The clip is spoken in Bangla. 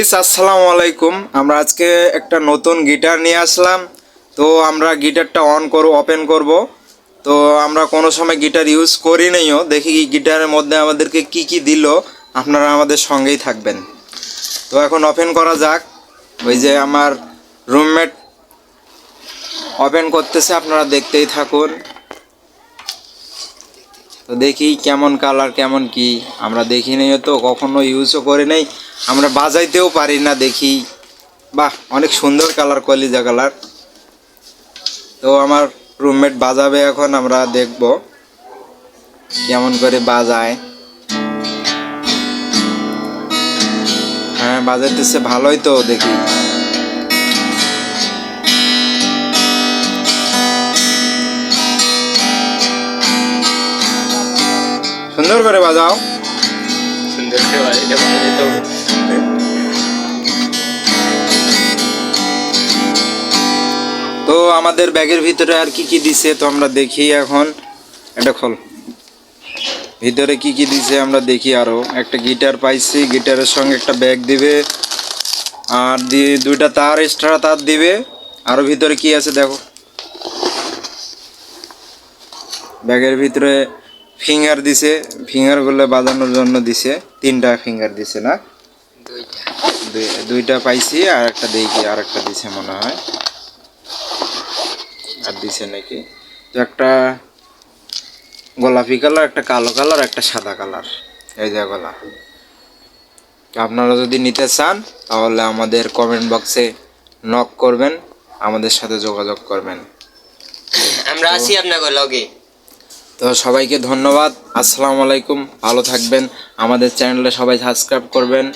গাইস আসসালামু আলাইকুম। আমরা আজকে একটা নতুন গিটার নিয়ে আসলাম। তো আমরা গিটারটা অন করব ওপেন করব। তো আমরা কোনো সময় গিটার ইউজ করি নাইও দেখি গিটারের মধ্যে আমাদেরকে কি কি দিল। আপনারা আমাদের সঙ্গেই থাকবেন। তো এখন ওপেন করা যাক। ওই যে আমার রুমমেট ওপেন করতেছে, আপনারা দেখতেই থাকুন। তো দেখি কেমন কালার কেমন কি। আমরা দেখি নাই তো, কখনো ইউজও করি নাই। আমরা বাজাইতেও পারি না দেখি। বাহ, অনেক সুন্দর কালার কলিজা কালার তো আমার রুমমেট বাজাবে এখন, আমরা দেখব কেমন করে বাজায়। হ্যাঁ বাজাইতেছে ভালোই তো দেখি। করে বাজাও। সুন্দর তো আমাদের ব্যাগের ভিতরে আর কি কি দিছে তো আমরা দেখি এখন। এটা খোল। ভিতরে কি কি দিছে আমরা দেখি আরও। একটা গিটার পাইছি গিটারের সঙ্গে একটা ব্যাগ দিবে। আর দিয়ে দুইটা তার এক্সট্রা তার দিবে। আরও ভিতরে কি আছে দেখো। ব্যাগের ভিতরে ফিঙ্গার দিছে ফিঙ্গারগুলো বাজানোর জন্য দিছে তিনটা ফিঙ্গার দিছে না? দুইটা। দুইটা পাইছি আর একটা দেখি আর একটা দিছে মনে হয়। আর দিছে নাকি? তো একটা গোলাপি কালার একটা কালো কালার একটা সাদা কালার। এই যে গলা। তো আপনারা যদি নিতে চান তাহলে আমাদের কমেন্ট বক্সে নক করবেন আমাদের সাথে যোগাযোগ করবেন। আমরা আসি আপনাকে লগে। তো সবাইকে ধন্যবাদ। আসসালামু আলাইকুম। ভালো থাকবেন। আমাদের চ্যানেলে সবাই সাবস্ক্রাইব করবেন।